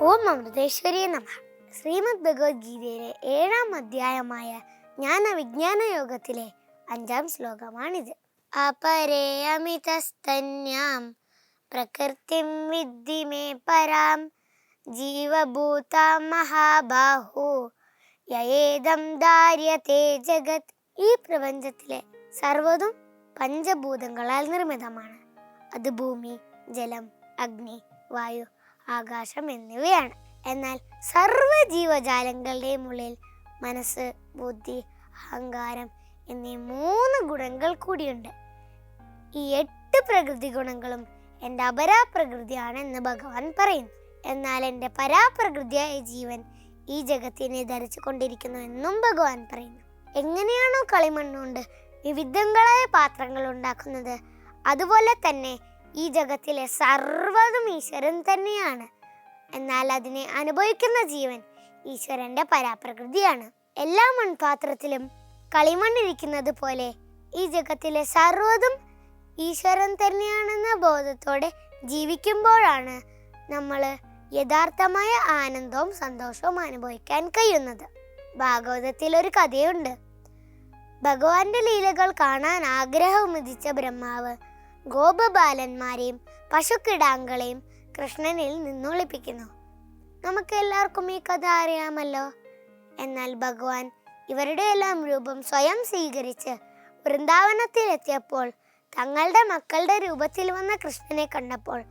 ഓം അമൃതേശ്വരി നമ. ശ്രീമദ് ഭഗവത്ഗീതയിലെ ഏഴാം അധ്യായമായ ജ്ഞാന വിജ്ഞാന യോഗത്തിലെ അഞ്ചാം ശ്ലോകമാണിത്. അപരേ അമിതസ്തന്യാം പ്രകൃതിം വിദ്ധി മേ പരാം ജീവഭൂത മഹാബാഹു യയേദം ദാര്യത്തെ ജഗത്. ഈ പ്രപഞ്ചത്തിലെ സർവതും പഞ്ചഭൂതങ്ങളാൽ നിർമ്മിതമാണ്. അത് ഭൂമി ജലം അഗ്നി വായു ആകാശം എന്നിവയാണ്. എന്നാൽ സർവ ജീവജാലങ്ങളുടെയും ഉള്ളിൽ മനസ്സ് ബുദ്ധി അഹങ്കാരം എന്നീ മൂന്ന് ഗുണങ്ങൾ കൂടിയുണ്ട്. ഈ എട്ട് പ്രകൃതി ഗുണങ്ങളും എന്റെ അപരാപ്രകൃതിയാണ് എന്ന് ഭഗവാൻ പറയുന്നു. എന്നാൽ എന്റെ പരാപ്രകൃതിയായ ജീവൻ ഈ ജഗത്തിനെ ധരിച്ചു കൊണ്ടിരിക്കുന്നു എന്നും ഭഗവാൻ പറയുന്നു. എങ്ങനെയാണോ കളിമണ്ണുകൊണ്ട് വിവിധങ്ങളായ പാത്രങ്ങൾ ഉണ്ടാക്കുന്നത് അതുപോലെ തന്നെ ഈ ജഗത്തിലെ സർവതും ഈശ്വരൻ തന്നെയാണ്. എന്നാൽ അതിനെ അനുഭവിക്കുന്ന ജീവൻ ഈശ്വരന്റെ പരാപ്രകൃതിയാണ്. എല്ലാ മൺപാത്രത്തിലും കളിമണ്ണിരിക്കുന്നത് പോലെ ഈ ജഗത്തിലെ സർവതും ഈശ്വരൻ തന്നെയാണെന്ന ബോധത്തോടെ ജീവിക്കുമ്പോഴാണ് നമ്മൾ യഥാർത്ഥമായ ആനന്ദവും സന്തോഷവും അനുഭവിക്കാൻ കഴിയുന്നത്. ഭാഗവതത്തിൽ ഒരു കഥയുണ്ട്. ഭഗവാന്റെ ലീലകൾ കാണാൻ ആഗ്രഹം ഉദിച്ച ബ്രഹ്മാവ് ഗോപബാലന്മാരെയും പശുക്കിടാങ്ങളെയും കൃഷ്ണനിൽ നിന്നൊളിപ്പിക്കുന്നു. നമുക്ക് എല്ലാവർക്കും ഈ കഥ അറിയാമല്ലോ. എന്നാൽ ഭഗവാൻ ഇവരുടെ എല്ലാം രൂപം സ്വയം സ്വീകരിച്ച് വൃന്ദാവനത്തിലെത്തിയപ്പോൾ തങ്ങളുടെ മക്കളുടെ രൂപത്തിൽ വന്ന കൃഷ്ണനെ കണ്ടപ്പോൾ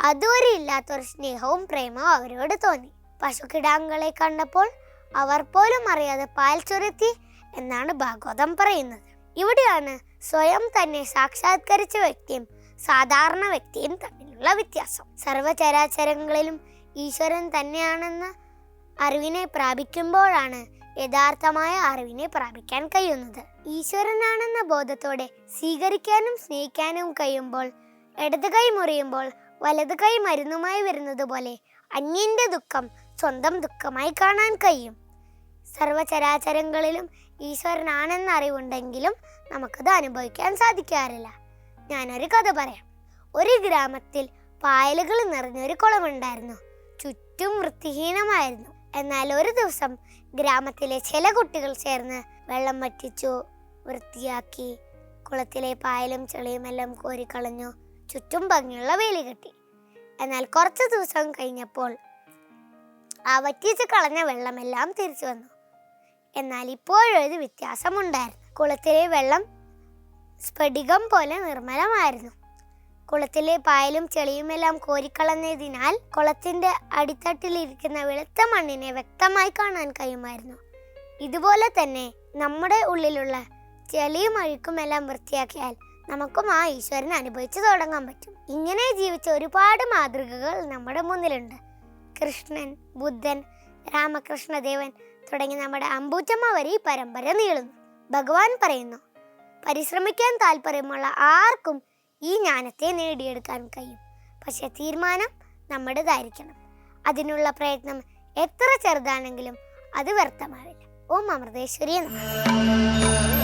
അതുവരെ ഇല്ലാത്തൊരു സ്നേഹവും പ്രേമവും അവരോട് തോന്നി. പശുക്കിടാങ്ങളെ കണ്ടപ്പോൾ അവർ പോലും അറിയാതെ പാൽ ചുരത്തി എന്നാണ് ഭാഗവതം പറയുന്നത്. ഇവിടെയാണ് സ്വയം തന്നെ സാക്ഷാത്കരിച്ച വ്യക്തിയും സാധാരണ വ്യക്തിയും തമ്മിലുള്ള വ്യത്യാസം. സർവചരാചരങ്ങളിലും ഈശ്വരൻ തന്നെയാണെന്ന അറിവിനെ പ്രാപിക്കുമ്പോഴാണ് യഥാർത്ഥമായ അറിവിനെ പ്രാപിക്കാൻ കഴിയുന്നത്. ഈശ്വരനാണെന്ന ബോധത്തോടെ സ്വീകരിക്കാനും സ്നേഹിക്കാനും കഴിയുമ്പോൾ ഇടത് കൈ മുറിയുമ്പോൾ വലത് കൈ മരുന്നുമായി വരുന്നത് പോലെ അന്യന്റെ ദുഃഖം സ്വന്തം ദുഃഖമായി കാണാൻ കഴിയും. സർവചരാചരങ്ങളിലും ഈശ്വരനാണെന്ന അറിവുണ്ടെങ്കിലും നമുക്കത് അനുഭവിക്കാൻ സാധിക്കാറില്ല. ഞാനൊരു കഥ പറയാം. ഒരു ഗ്രാമത്തിൽ പായലുകൾ നിറഞ്ഞൊരു കുളമുണ്ടായിരുന്നു. ചുറ്റും വൃത്തിഹീനമായിരുന്നു. എന്നാൽ ഒരു ദിവസം ഗ്രാമത്തിലെ ചില കുട്ടികൾ ചേർന്ന് വെള്ളം വറ്റിച്ചു വൃത്തിയാക്കി കുളത്തിലെ പായലും ചെളിയും എല്ലാം കോരിക്കളഞ്ഞു ചുറ്റും ഭംഗിയുള്ള വേലി കെട്ടി. എന്നാൽ കുറച്ച് ദിവസം കഴിഞ്ഞപ്പോൾ ആ വറ്റിച്ച് കളഞ്ഞ വെള്ളമെല്ലാം തിരിച്ചു വന്നു. എന്നാൽ ഇപ്പോഴൊരു വ്യത്യാസമുണ്ടായിരുന്നു. കുളത്തിലെ വെള്ളം സ്ഫടികം പോലെ നിർമ്മലമായിരുന്നു. കുളത്തിലെ പായലും ചെളിയുമെല്ലാം കോരിക്കളഞ്ഞതിനാൽ കുളത്തിന്റെ അടിത്തട്ടിലിരിക്കുന്ന വെളുത്ത മണ്ണിനെ വ്യക്തമായി കാണാൻ കഴിയുമായിരുന്നു. ഇതുപോലെ തന്നെ നമ്മുടെ ഉള്ളിലുള്ള ചെളിയും അഴുക്കുമെല്ലാം വൃത്തിയാക്കിയാൽ നമുക്കും ആ ഈശ്വരനെ അനുഭവിച്ചു തുടങ്ങാൻ പറ്റും. ഇങ്ങനെ ജീവിച്ച ഒരുപാട് മാതൃകകൾ നമ്മുടെ മുന്നിലുണ്ട്. കൃഷ്ണൻ ബുദ്ധൻ രാമകൃഷ്ണദേവൻ തുടങ്ങി നമ്മുടെ അമ്പൂച്ചമ്മ വരെ ഈ പരമ്പര നീളുന്നു. ഭഗവാൻ പറയുന്നു പരിശ്രമിക്കാൻ താല്പര്യമുള്ള ആർക്കും ഈ ജ്ഞാനത്തെ നേടിയെടുക്കാൻ കഴിയും. പക്ഷെ തീരുമാനം നമ്മുടേതായിരിക്കണം. അതിനുള്ള പ്രയത്നം എത്ര ചെറുതാണെങ്കിലും അത് വ്യർത്ഥമാവില്ല. ഓം അമൃതേശ്വരി നമഃ.